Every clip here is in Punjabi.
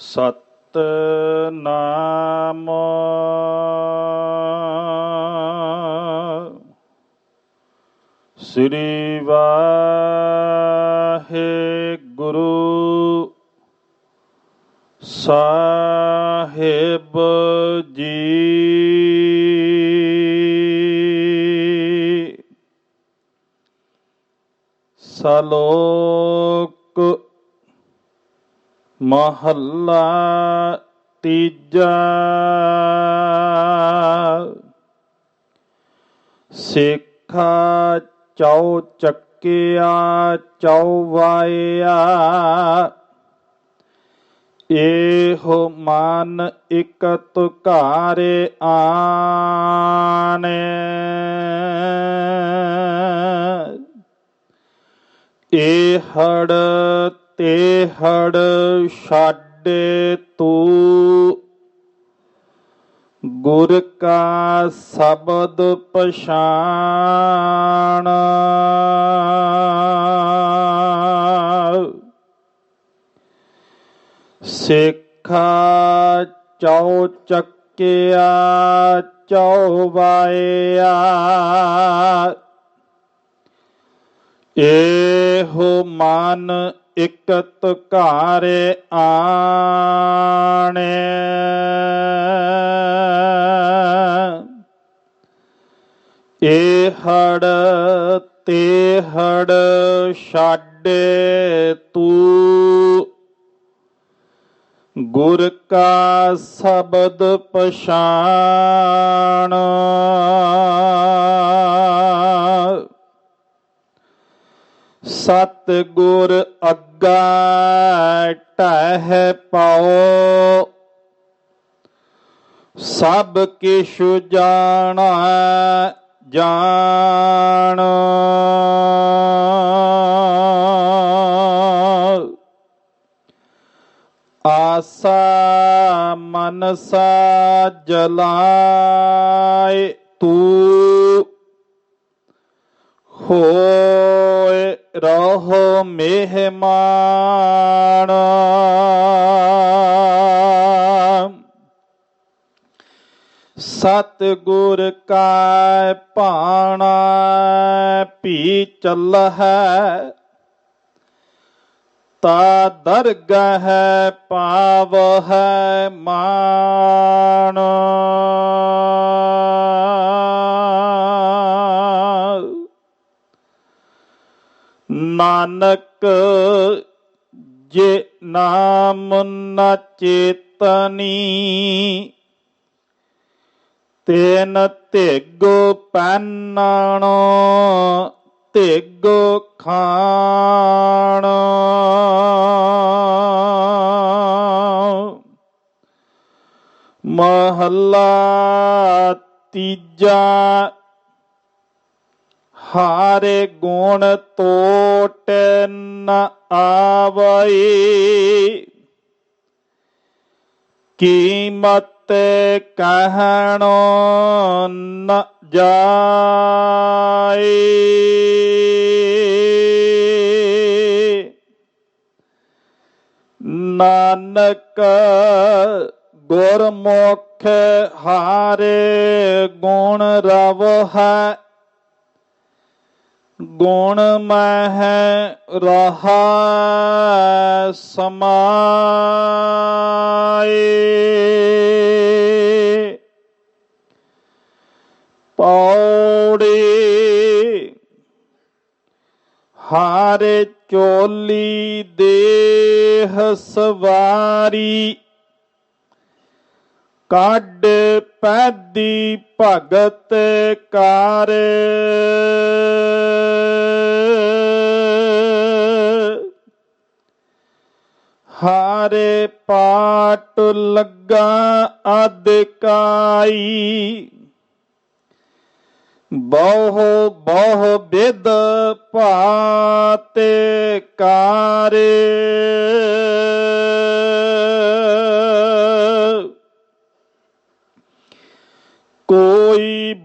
ਸਤਨਾਮ। ਸ੍ਰੀ ਵਾਹਿਗੁਰੂ ਸਾਹਿਬ ਜੀ। ਸਲੋ ਮਹੱਲਾ ਤੀਜਾ। ਸਿੱਖਾ ਚੌ ਚੱਕਿਆ ਚੌਵਾਇਆ ਇਹੋ ਮਨ ਇਕ ਤੁਕਾਰੇ ਆਣੇ। ਇਹ ਤੇ ਹੜ ਛਾਡੇ ਤੂੰ। ਗੁਰ ਕਾ ਸ਼ਬਦ ਪਛਾਣ। ਸਿੱਖਾ ਚੌ ਚੱਕਿਆ ਚੌਵਾਇਆ ਇਹੋ ਮਨ ਇਕ ਤੁਕਾਰੇ ਆਣੇ। ਇਹ ਹੜ ਤੇ ਹੜ ਛਾਡੇ ਤੂੰ। ਗੁਰ ਕਾ ਸ਼ਬਦ ਪਛਾਣ। ਸਤ ਗੁਰ ਅੱਗਾ ਟਹਿ ਪਾਓ। ਸਭ ਕਿਛ ਜਾਣਾ ਜਾਣ। ਆਸਾ ਮਨਸਾ ਜਲਾਏ ਤੂੰ। ਰਹੋ ਮਹਿਮਾਨ। ਸਤ ਗੁਰ ਕਾ ਭਾਣਾ ਪੀ ਚੱਲ ਹੈ ਤਾ ਦਰਗਹ ਪਾਵ ਹੈ ਮਾਨ ਨਾਨਕ ਜੇ ਨਾਮ ਨ ਚੇਤਨੀ ਤੇਨ ਤੇਗੋ ਪੈਨਾਣ ਤੇਗੋ ਖਾਣ। ਮਹੱਲਾ ਤੀਜਾ ਹਾਰੇ ਗੁਣ ਤੋਟ ਨ ਆਵਈ। ਕੀਮਤ ਕਹਿਣੋ ਨ ਜਾਏ ਨਾਨਕ ਗੁਰਮੁਖ ਹਾਰੇ ਗੁਣ ਰਵ ਹੈ ਗੁਣ ਮਹਿ ਰਹਾ ਸਮਾਏ। ਪੌੜੀ ਹਾਰੇ ਚੋਲੀ ਦੇਹ ਸਵਾਰੀ ਕੱਢ ਪੈਦੀ ਭਗਤ ਕਾਰ। ਹਾਰੇ ਪਾਟ ਲੱਗਾ ਅਦਕਾਈ ਬਹੁ ਬਹੁ ਬਿਦ ਭਾਤੇ ਕਾਰੇ।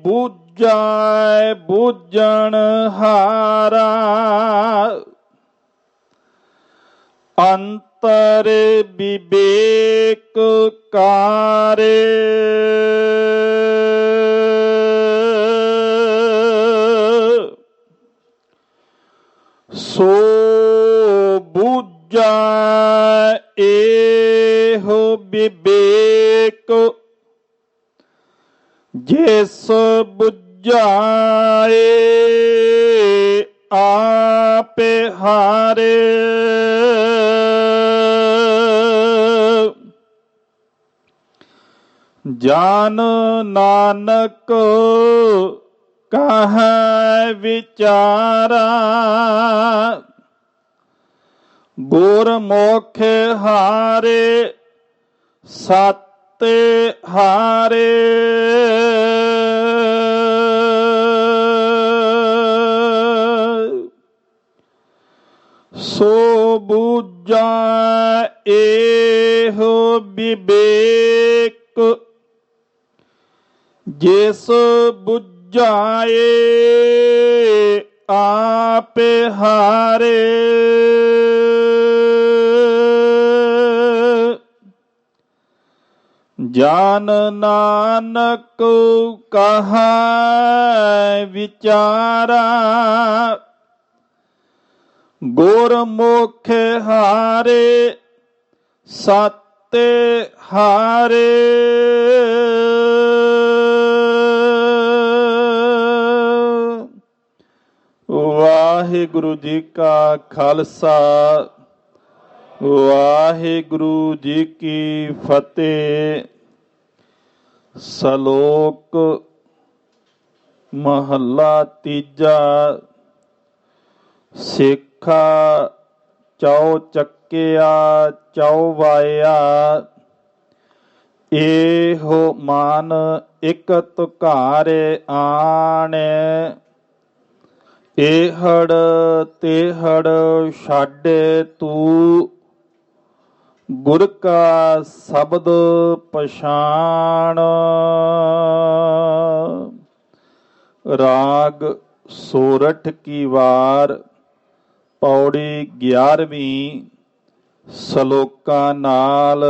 ਬੂਝੈ ਬੂਝਣ ਹਾਰਾ। ਅੰਤਰ ਵਿਵੇਕ ਕਾਰੇ। ਸੋ ਬੁੱਝਾ ਇਹੋ ਵਿਵੇਕ ਜਿਸ ਬੁਝਾਏ ਆਪੇ ਹਾਰੇ। ਜਾਨ ਨਾਨਕ ਕਹ ਵਿਚਾਰਾ ਗੁਰਮੁਖ ਹਾਰੇ ਸਤੇ ਹਾਰੇ। ਸੋ ਬੁਝਾ ਇਹੋ ਵਿਵੇਕ ਜਿਸ ਬੁਝਾਏ ਆਪੇ ਹਾਰੇ। ਜਾਨ ਨਾਨਕ ਕਹਾ ਵਿਚਾਰਾ, ਗੁਰਮੁਖ ਹਾਰੇ ਸਤੇ ਹਾਰੇ। ਵਾਹਿਗੁਰੂ ਜੀ ਕਾ ਖਾਲਸਾ, ਵਾਹਿਗੁਰੂ ਜੀ ਕੀ ਫਤਿਹ। ਸ਼ਲੋਕ ਮਹੱਲਾ ਤੀਜਾ ਸਿੱਖਾ ਚੌ ਚੱਕਿਆ ਚੌ ਵਾਇਆ ਇਹੋ ਮਨ ਇਕ ਤੁਕਾਰੇ ਆਣੇ। ਇਹੜ ਤੇਹੜ ਛਾਡੇ ਤੂੰ ਗੁਰ ਕਾ ਸ਼ਬਦ ਪਛਾਣ। ਰਾਗ ਸੋਰਠ ਕੀ ਵਾਰ ਪੌੜੀ 11ਵੀਂ ਸ਼ਲੋਕਾਂ ਨਾਲ।